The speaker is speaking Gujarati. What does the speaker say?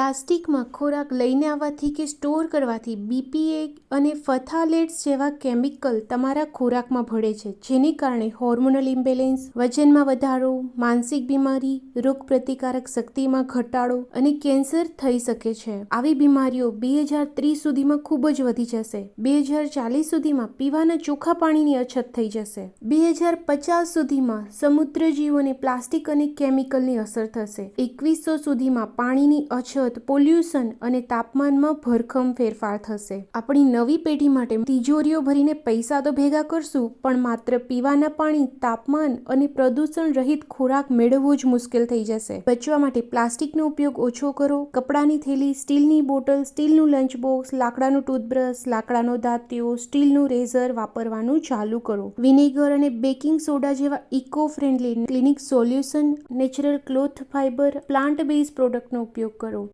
પ્લાસ્ટિકમાં ખોરાક લઈને આવવાથી કે સ્ટોર કરવાથી બીપીએ અને ફથાલેટ્સ જેવા કેમિકલ તમારા ખોરાકમાં ભળે છે. જેને કારણે હોર્મોનલ ઇમ્બેલેન્સ, વજનમાં વધારો, માનસિક બીમારી, રોગપ્રતિકારક શક્તિમાં ઘટાડો અને કેન્સર થઈ શકે છે. આવી બીમારીઓ બે હજાર ત્રીસ સુધીમાં ખૂબ જ વધી જશે. બે હજાર ચાલીસ સુધીમાં પીવાના ચોખ્ખા પાણીની અછત થઈ જશે. બે હજાર પચાસ સુધીમાં સમુદ્ર જીવોને પ્લાસ્ટિક અને કેમિકલની અસર થશે. એકવીસો સુધીમાં પાણીની અછત પોલ્યુશન અને તાપમાનમાં ભરખમ ફેરફાર થશે. આપણી નવી પેઢી માટે તિજોરીઓ ભરીને પૈસા તો ભેગા કરશું, પણ માત્ર પીવાના પાણી, તાપમાન અને પ્રદૂષણ રહિત ખોરાક મેળવવો જ મુશ્કેલ થઈ જશે. બચવા માટે પ્લાસ્ટિકનો ઉપયોગ ઓછો કરો, કપડાની થેલી, સ્ટીલની બોટલ, સ્ટીલનું લંચ બોક્સ લાકડાનું ટૂથબ્રશ, લાકડાનો દાંતીઓ સ્ટીલનું રેઝર વાપરવાનું ચાલુ કરો. વિનેગર અને બેકિંગ સોડા જેવા eco friendly cleaning solution, natural cloth fibre plant base પ્રોડક્ટનો ઉપયોગ કરો.